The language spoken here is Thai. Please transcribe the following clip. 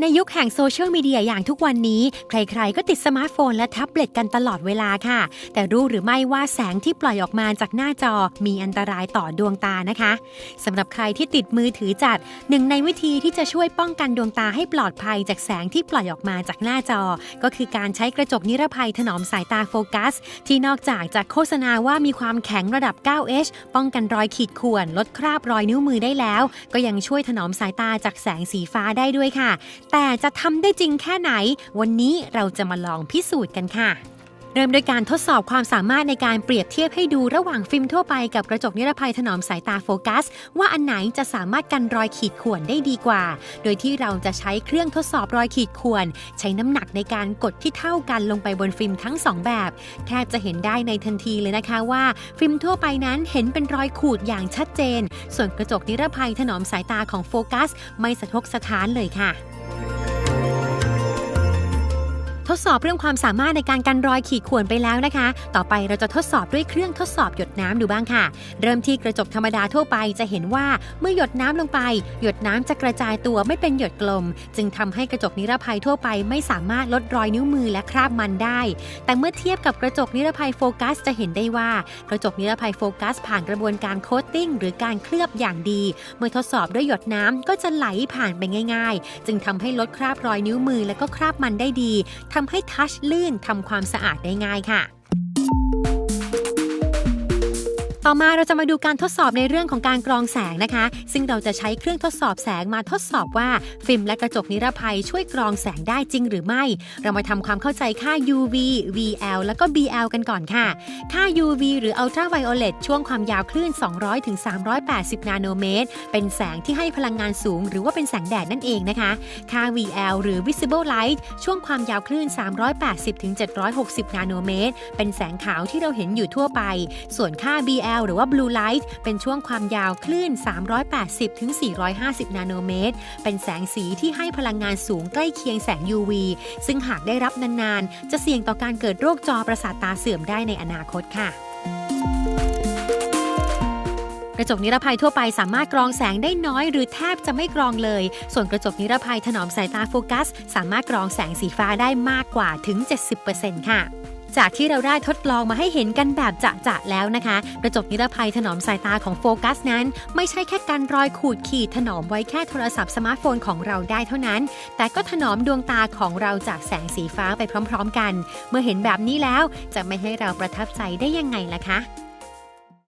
ในยุคแห่งโซเชียลมีเดียอย่างทุกวันนี้ ใครๆ ก็ติดสมาร์ทโฟนและแท็บเล็ตกันตลอดเวลาค่ะ แต่รู้หรือไม่ว่าแสงที่ปล่อยออกมาจากหน้าจอมีอันตรายต่อดวงตานะคะสำหรับใครที่ติดมือถือจัด หนึ่งในวิธีที่จะช่วยป้องกันดวงตาให้ปลอดภัยจากแสงที่ปล่อยออกมาจากหน้าจอ ก็คือการใช้กระจกนิรภัยถนอมสายตาโฟกัส ที่นอกจากจะโฆษณาว่ามีความแข็งระดับ 9H ป้องกันรอยขีดข่วนลดคราบรอยนิ้วมือได้แล้ว ก็ยังช่วยถนอมสายตาจากแสงสีฟ้าได้ด้วยค่ะ แต่จะทำได้จริงแค่ไหน วันนี้เราจะมาลองพิสูจน์กันค่ะ เริ่มโดยการทดสอบความสามารถในการเปรียบเทียบให้ดูระหว่างฟิล์มทั่วไปกับกระจกนิรภัยถนอมสายตาโฟกัส ว่าอันไหนจะสามารถกันรอยขีดข่วนได้ดีกว่า โดยที่เราจะใช้เครื่องทดสอบรอยขีดข่วน ใช้น้ำหนักในการกดที่เท่ากันลงไปบนฟิล์มทั้งสองแบบแทบจะเห็นได้ในทันทีเลยนะคะว่าฟิล์มทั่วไปนั้นเห็นเป็นรอยขูดอย่างชัดเจน ส่วนกระจกนิรภัยถนอมสายตาของโฟกัส ไม่สะทกสะท้านเลยค่ะ ดสอบเรื่องความสามารถในการกันรอยขีดข่วนไปแล้วนะคะ ต่อไปเราจะทดสอบด้วยเครื่องทดสอบหยดน้ำดูบ้างค่ะ เริ่มที่กระจกธรรมดาทั่วไปจะเห็นว่าเมื่อหยดน้ำลงไป หยดน้ำจะกระจายตัวไม่เป็นหยดกลม จึงทำให้กระจกนิรภัยทั่วไปไม่สามารถลดรอยนิ้วมือและคราบมันได้ แต่เมื่อเทียบกับกระจกนิรภัยโฟกัสจะเห็นได้ว่า กระจกนิรภัยโฟกัส ผ่านกระบวนการโคตติ้งหรือการเคลือบอย่างดี เมื่อทดสอบด้วยหยดน้ำก็จะไหลผ่านไปง่าย ๆ จึงทำให้ลดคราบรอยนิ้วมือและก็คราบมันได้ดีทำให้ทัชลื่นทำความสะอาดได้ง่ายค่ะ ต่อมาเราจะมาดูการทดสอบในเรื่องของการกรองแสงนะคะ ซึ่งเราจะใช้เครื่องทดสอบแสงมาทดสอบว่า ฟิล์มและกระจกนิรภัยช่วยกรองแสงได้จริงหรือไม่ เรามาทำความเข้าใจค่า UV VL แล้วก็ BL กันก่อนค่ะ ค่า UV หรือ Ultraviolet ช่วงความยาวคลื่น 200ถึง380 นาโนเมตร เป็นแสงที่ให้พลังงานสูง หรือว่าเป็นแสงแดดนั่นเองนะคะ ค่า VL หรือ Visible Light ช่วงความยาวคลื่น 380ถึง760 นาโนเมตร เป็นแสงขาวที่เราเห็นอยู่ทั่วไป ส่วนค่า BL หรือว่า Blue Light เป็นช่วงความยาวคลื่น 380ถึง450 นาโนเมตร เป็นแสงสีที่ให้พลังงานสูงใกล้เคียงแสง UV ซึ่งหากได้รับนานๆ จะเสี่ยงต่อการเกิดโรคจอประสาทตาเสื่อมได้ในอนาคตค่ะกระจกนิรภัยทั่วไปสามารถกรองแสงได้น้อยหรือแทบจะไม่กรองเลย ส่วนกระจกนิรภัยถนอมสายตาโฟกัส สามารถกรองแสงสีฟ้าได้มากกว่าถึง 70%ค่ะ จากที่เราได้ทดลองมาให้เห็นกันแบบจะๆแล้วนะคะ กระจกนิรภัยถนอมสายตาของโฟกัสนั้น ไม่ใช่แค่การรอยขูดขีดถนอมไว้แค่โทรศัพท์สมาร์ทโฟนของเราได้เท่านั้น แต่ก็ถนอมดวงตาของเราจากแสงสีฟ้าไปพร้อม ๆ กัน เมื่อเห็นแบบนี้แล้วจะไม่ให้เราประทับใจได้ยังไงล่ะคะ